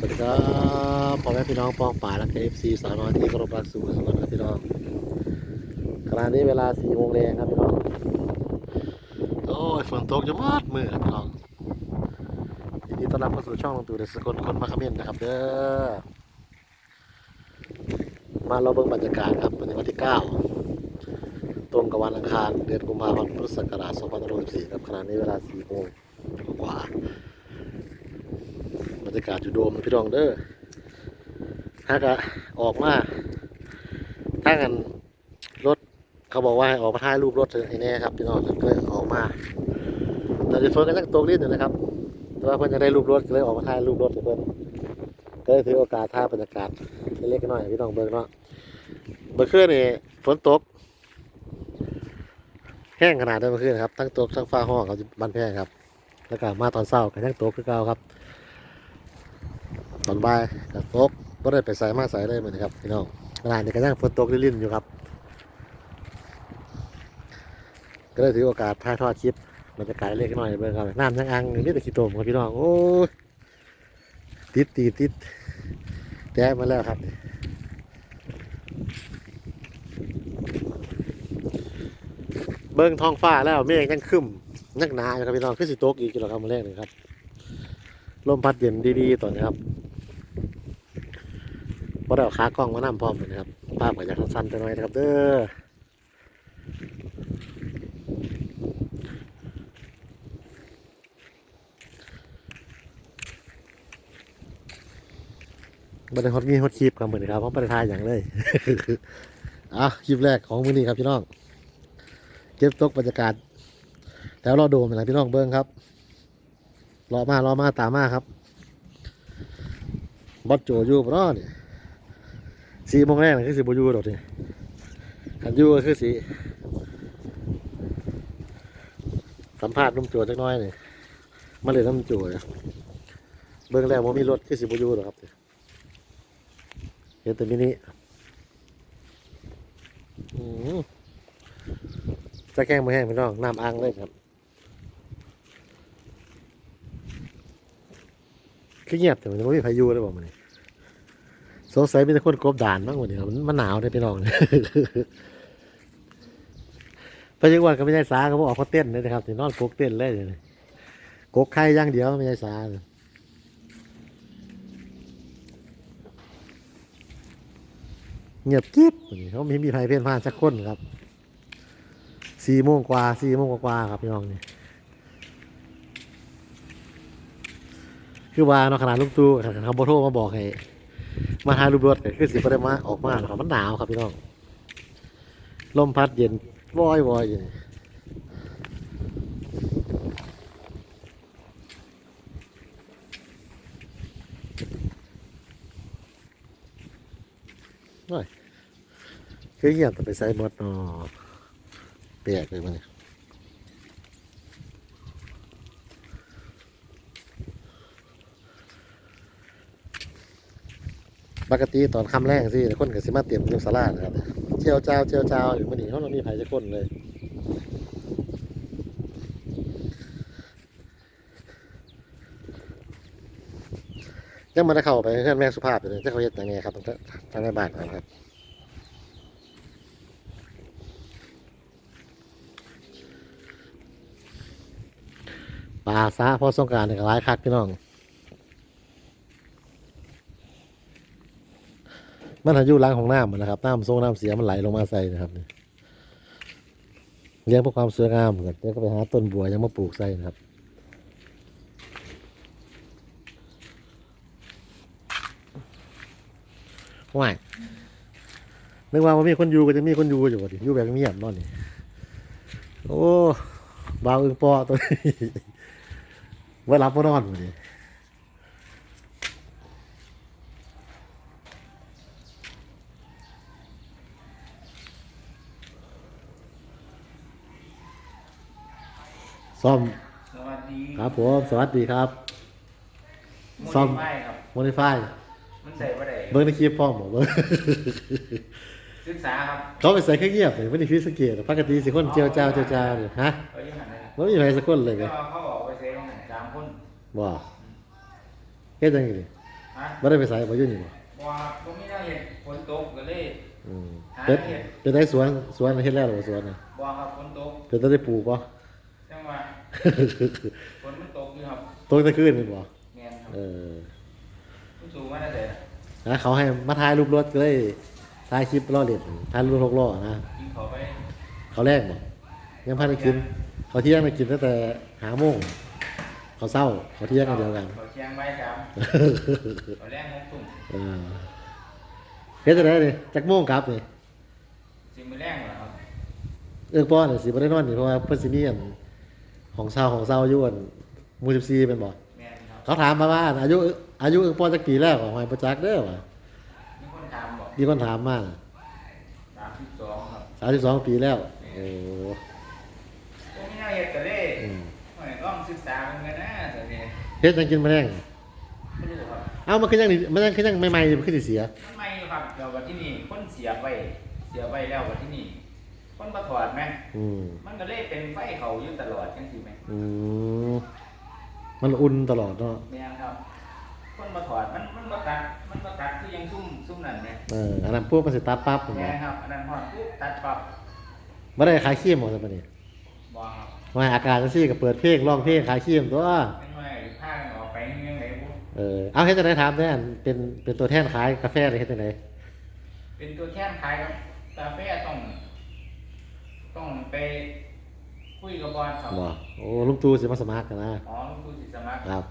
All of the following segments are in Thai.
สวัสดีครับพ่อแม่พี่น้องปองป่าและเอฟซีสาวน้อยที่เคารพรักสู่สุขครับพี่น้องขณะนี้เวลา4โมงแรงครับพี่น้องโอ้ยฝนตกจะมอดมือครับพี่น้องยินดีต้อนรับเข้าสู่ช่องลงตู่เดสกลคนมาคเมนนะครับเด้อมาเราเบิ่งบรรยากาศครับวันนี้วันที่9ตรงกับวันอังคารเดือนกุมภาพันธ์พุทธศักราช2564ครับขณะนี้เวลา4โมงกว่า บรรยากาศอยู่โดมพี่รองเด้อถ้าก็ออกมาถ้ากันรถเขาบอกว่าให้ออกมาถ่ายรูปรถให้แน่ครับพี่น้องก็เลยออกมาแต่จะฝนก็ยังตกนิดหนึ่งนะครับ แต่ว่าเพื่อนจะได้รูปรถก็เลยออกมาถ่ายรูปรถเพื่อนก็เลยถือโอกาสถ่ายบรรยากาศเล็กๆน้อยๆพี่น้องเบิ่งเนาะเมื่อคืนนี่ฝนตก แห้งขนาดนั้นเมื่อคืนครับทั้งตกทั้งฟ้าห้องเขาบันแพงครับ แล้วก็มาตอนเช้าก็ยังตกคือเก่าครับ ตอนบ่ายกับตกบ่ได้ไปใส่มาใส่เลยเหมือนครับพี่น้องขณะนี้ก็ยังฝนตกลิ่นๆอยู่ครับ ก็เลยถือโอกาสถ่ายทอดคลิปบรรยากาศเล็กน้อยเบิ่งครับน้ำยังอังอยู่มีแต่ขี้ตมครับพี่น้องโอ้ยติดติดติดแต้มาแล้วครับเบิ่งท้องฟ้าแล้วเมฆยังครึ้มนักหนาครับพี่น้องคือสิตกอีกแล้วครับมาแรกเลยครับลมพัดเย็นดีๆตอนนี้ครับ พอเราขากล้องมานั่พร้อมเลยนะครับภาพก็จะสั้นๆไปหน่อยนะครับ เด้อบันไดฮอตมีฮอตคลิปครับเหมือนครับเพราะประทายอย่างเลยอะคลิปแรกของมื้อนี้ครับพี่น้อง เก็บตกบรรยากาศแถวรอโดมอะพี่น้องเบิ้งครับรอมารอมาตามมาครับบอสโจอยู่ปะเนเนี่ย สี่โมงแรกนะคือสิบอยูดอกนี่ขันยูก็คือสีสัมภาษณ์นุ่มโจจักน้อยนี่มาเลยน้ำจเนี่ยเบื้องแรกมันมีรถคือสิบอยูดอกครับเห็นแต่มินิจะแกล้งมาแห้งพี่น้องน้ำอ่างเลยครับคือเงียบแต่มันไม่มีพายุเลยบอกมันนี่ งสัยมีแต่คนกบด่านบ้างวันนี้ครับมันมันหนาวได้อพี่น้องพระเจ้าวันก็ไม่ใช่สาเขาบอกเขาเต้นเลยนะครับที่นอนกกเต้นเลยเลยกกไข่ย่างเดียวไม่ใช่สาเงียบกิ๊บเขาไม่มีใครเพี้ยนพลาดสักคนครับสี่โมงกว่าสี่โมงกว่าครับพี่น้องนี่คือว่าเนาะขนาดลูกตู้เขาโทรมาบอกให้ มาถ่ายรูปรถก็คือสิบ่ได้มาออกมาหรอกครับมันหนาวครับพี่น้องลมพัดเย็นวอยวอยอยู่น้อยคือเงียบแต่ไปใส่หมดเนาะเปียกเลยมันนี่ ปกติตอนค่ำแรกสิคนก็สิมาเตรียมอยู่ศาลานะครับเจียวเจ้าเจียวเจ้าอยู่มื่อนี้เขาเรามีไผจะคนเลยยังมาได้เข้าไปเพื่อนแม่สุภาพอยู่เลยที่เขาเฮ็ดอย่างไงครับทางในบ้านครับป่าซาพอสงการเนี่ยก็หลายคักพี่น้อง มันหาอยู่ล้างของน้ำมันนะครับน้ำทรงน้ำเสียมันไหลลงมาใส่นะครับนี่เลี้ยงเพื่อความสวยงามเหมือนกันแล้วก็ไปหาต้นบัวยังมาปลูกใส่นะครับว่ายนึกว่ามันมีคนอยู่ก็จะมีคนอยู่อยู่ดิอยู่แบบเงียบนอนนี่โอ้บาวอึงปอตัวนี้ไว้รับว่านอนบ่ดิ ซ่อมสวัสดีครับผมสวัสดีครับ ซ่อมไฟครับ โมดิฟายมันใส่ว่าไดเบิ้งในคลิปพ่อหมอเบิ้งศึกษาครับเขาไปใส่เครื่องเงียบเลยไม่ได้พิสเกตปกติสิคนเจียวจ้าวเจียวจ้าวเนี่ยฮะเขายังหันเลยไม่มีใครสักคนเลยไงก็เขาบอกไปใช้ตรงไหนสามคนบ่เฮ็ดยังไงดิเฮะบ่ได้ไปไสบ่อยู่นี่บ่บ่ครับบ่มีแนวเฮ็ดฝนตกก็เลย อืมหาเป็นเฮ็ดเป็นได้สวนสวนเฮ็ดแล้วเหรอสวนน่ะบ่ครับฝนตกเป็นได้ปลูกบ่จังว่า ฝนมันตกอยู่ครับตกตะคืนนี่บ่แม่นครับเออมันสูงมาได้แต่นะเขาให้มาถ่ายรูปรถก็เลยถ่ายคลิปล้อเล่นถ่ายรูปหกล้อนะกินเขาไปเขาแรกบ่ยังพันได้กิน เขาเที่ยงได้กินตั้งแต่หาโมงเขาเศร้า เขาเที่ยงกันเดียวกันเขาเชียงไว้ครับเขาแรงหกทุ่มเออเฮ็ดจะได้นี่จักโมงกลับนี่สิมื้อแรงเหรอครับเอื้องป้อนนี่สิบ่ได้นอนนี่เพราะว่าเพิ่นสิมีอัน ของเศร้าของเศร้าอยู่อันหมู่14เป็นบ่แม่นครับเขาถามมาว่าอายุ อายุเอื้องป้อนจักปีแล้วของหอยประจักษ์เด้อว่ะมีคนถามบอกมีคนถามมา32ครับ32ปีแล้ว โอ้บ่มีแนวเฮ็ดก็เลยอืมโอ้ยลองศึกษามันกันนะสักทีเฮ็ดหยังกินมาแรงไม่รู้ครับเอ้ามันคือยังนี่มันยังคือยังใหม่ๆมันคือสิเสียมันไม่ครับเดี๋ยววันที่นี่คนเสียไปเสียไปแล้ววันที่นี่ คนประถอดไหมอืมมันก็เลยเป็นไฟเขาอยู่ตลอดจังสิไหมอืมมันอุ่นตลอดเนาะแม่นครับ คนประถอดมันมันประตัดมันประตัดคือยังซุ่มซุ่มนั่นไหมเอออันนั้นพวกมันสิตัดปั๊บเห็นไหมแม่นครับอันนั้นหอดปุ๊บตัดปรับบ่ได้ขายขี้มหมดซะบัดนี้บอครับว่าอากาศจังซี่ก็เปิดเพลงร้องเพลงขายขี้มตัวไม่ไม่ผ้ากันออกไปยังไงบุเออเอาเฮ็ดจังได๋ถามแน่นเป็นเป็นตัวแทนขายกาแฟหรือเฮ็ดจังได๋เป็นตัวแทนขายครับกาแฟต้อง ต้องไปคุยกับบอสครับบ่โอ้ลุงตู่สิมาสมัครกันนะอ๋อลุงครูสิสมัครครับ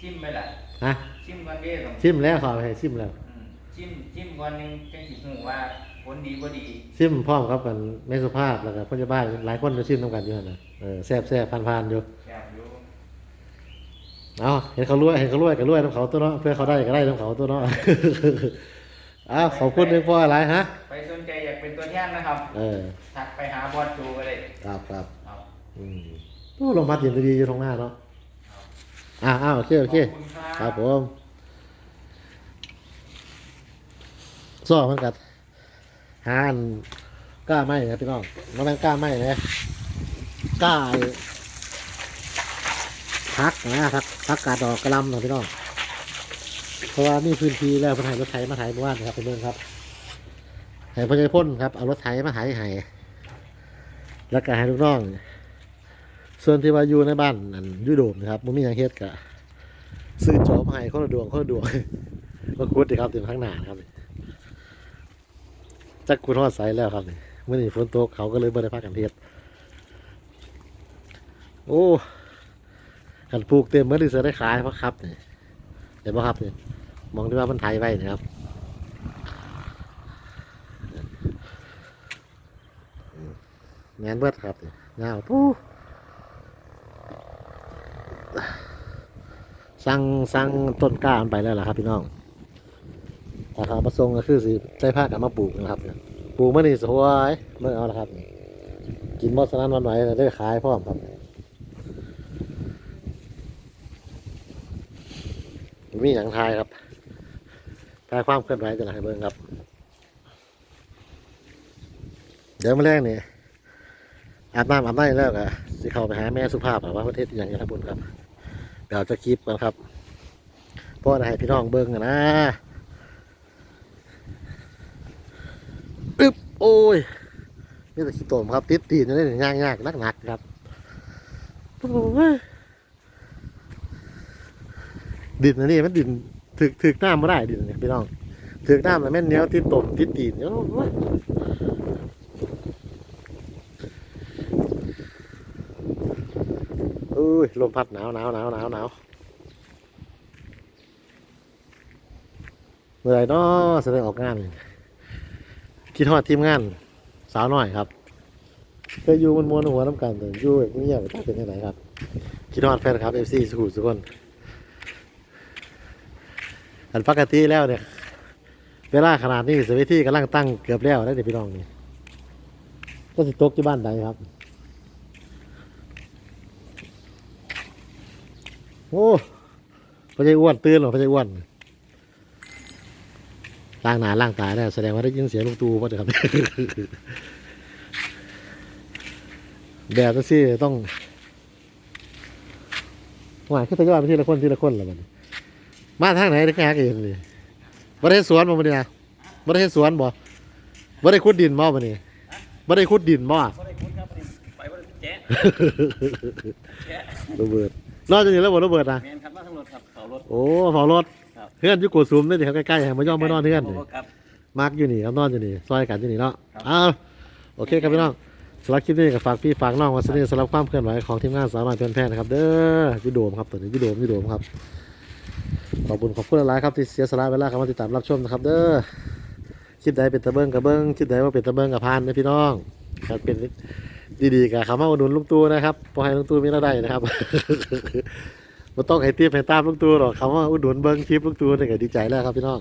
จิ้มไปล่ะฮะชิมก่อนเด้ต้องชิมแล้วขอให้ชิมแล้วอืมชิมชิมก่อนหนึงจังสิฮู้ว่าผลดีบ่ดีชิมพร้อมครับกันแม่สุภาพแล้วก็พยาบาลหลายคนก็ชิมนํกันอยู่หั่นน่ะเออแซ่บๆผ่านๆอยู่แซ่บอยู่เอาเห็นเขารวยเห็นเขารวยก็รวยน้ำเขาตัวเนาะเพื่อเขาได้ก็ได้น้ำเขาตัวเนาะอ้าวขอบคุณเองพ่ออะไรฮะไปสนใจอยาก เป็นตัวแทนนะครับเออทักไปหาบอสจูก็ได้ครับครับครับอืมโอ้ลงมาเย็นดีๆอยู่ตรงหน้าเนาะอ่าอ้าวโอเคโอเค ขอบคุณคครัรับบผมซ้อมันกัดหาอันกล้าไหมนะพี่น้องน้องแม่นกล้าไหมนะกล้าไอ้พักนะพักพักกาดดอกกระหลำนะพี่น้องเพราะว่ามีพื้นที่แล้วพนไถรถไถมาไถเมื่อวานนะครับเป็นเรื่องครับ ให้พญายพ่นครับเอารถไถมาไถให้แล้วก็ให้ลูกน้อง ส่วนที่ว่าอยู่ในบ้านนั่นยูโดมนะครับมันมีอย่างเฮ็ดกะซื้อจอบมาให้คนละดวงคนละดวงก็คุดดีครับเต็มข้างหน้าครับจักคุดทอดใสแล้วครับเมื่อนี้ฝนตกเขาก็เลยบ่ได้พักกันเทศโอ้ขันปลูกเต็มเมื่อดีเสือได้ขายเพราะครับนี่เห็นไหมครับนี่มองที่ว่ามันไทยไว้นะครับ แมนเบิดครับเงาปูสั่งสั่งต้นกล้ามไปแล้วล่ะครับ พี่น้องราคาประสงค์ก็คือสิได้ผ้ากันมาปลูกนะครับปลูกเมื่อนี้สวยเมื่อเอาละครับ กินมอสนั้นวันไหวได้ขายพร้อมครับมีอย่างไทายครับทายความเคลื่อนไหวจะไหนเบิ่งครับ เดี๋ยวมาแรกนี่ อาบน้ำอาบน้ำแล้วก็สิเข้าไปหาแม่สุภาพอะว่าประเทศอย่างไรบุญครับเดี๋ยวจะคลิปกันครับเพราะให้พี่น้องเบิ้งกันนะอึ๊บโอ้ยนี่แต่ขี้ตมครับ ติดตีนอยู่นี่ยากยากนักหนักครับโอ้ยดินอันนี้มันดินถึกถึกน้ำไม่ได้ดินนี่พี่น้องถึกน้ำแล้วแม่นเนี้ยติดตมติดตีนโอ้ย ยลมพัดหนาวหนาวหนาวหนาวหนาวเมื่อไรเนาะแสดงออกงานคิดฮอดทีมงาน สาวหน่อยครับเคยอยู่มันมวนหัวน้ำกันแต่อยู่แบบเงียบเป็นยังไงครับคิดฮอดแฟนครับเอฟซีสุขุสุกคนอันปกติแล้วเนี่ยเวลาขนาดนี้สวิที่กำลังตั้งเกือบแล้วได้วเดี๋ยวพี่น้องนี่ก็สิตกที่บ้านใดครับ โอ้พระเจ้าอ้วนตื่นเหรอพระเจ้าอ้วนล่างหนาล่างตาเนี่ยแสดงว่าได้ยินเสียงลูกตูป่ะเดี๋ยวครับแบบนั้นสิต้องหวานขึ้นไปยอดไปทีละคนทีละคนละมันมาทางไหนได้แค่หาเองนี่บ่ได้เฮ็ดสวนบ่มื้อนี้นะบ่ได้เฮ็ดสวนบ่บ่ได้ขุดดินบ่มื้อนี้บ่ได้ขุดดินบ่บ่ได้คุ้นครับไปบ่ได้แจ๊ะแจ๊ะระเบิด นอกจากนี้แล้วบ่ระเบิดนะแม่นครับมาทั้งรถครับเขารถ โอ้เฝ้ารถครับ เพื่อนอยู่โกสุมนี่ดิเขาใกล้ๆให้มาย่อมมานอนเพื่อนนี่ ครับ มาร์กอยู่นี่ครับนอนอยู่นี่ซอยกันอยู่นี่เนาะครับ อ้าวโอเคครับพี่น้องสำหรับคลิปนี้ก็ฝากพี่ฝากน้องไวันนี้สำหรับความเคลื่อนไหวของทีมงานสาวน้อยเพื่อนแพทย์นะครับ เด้อยูโดมครับตัวนี้ยูโดมยูโดมครับขอบคุณขอบคุณหลายๆครับที่เสียสละเวลาเข้ามาติดตามรับชมนะครับ เด้อคลิปใดเป็นตะเบิ้งกับเบิ้งคลิปใดว่าเป็นตะเบิ้งกับพานนะพี่น้องครับเป็น ดีๆกับคำว่าอุดหนุนลุงตูนะครับพอให้ลุงตูมีรายได้นะครับไม่ต้องให้เตีบให้ตามลุงตูหรอกคำว่าอุดหนุนเบิ้งคลิปลุงตูเนี่ก็ดีใจแล้วครับพี่น้อง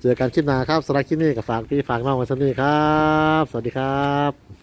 เจอกันคลิปหน้าครับสำหรับคลิปนี้ก็ฝากพี่ฝากน้องไว้สักนี้ครับ สวัสดีครับ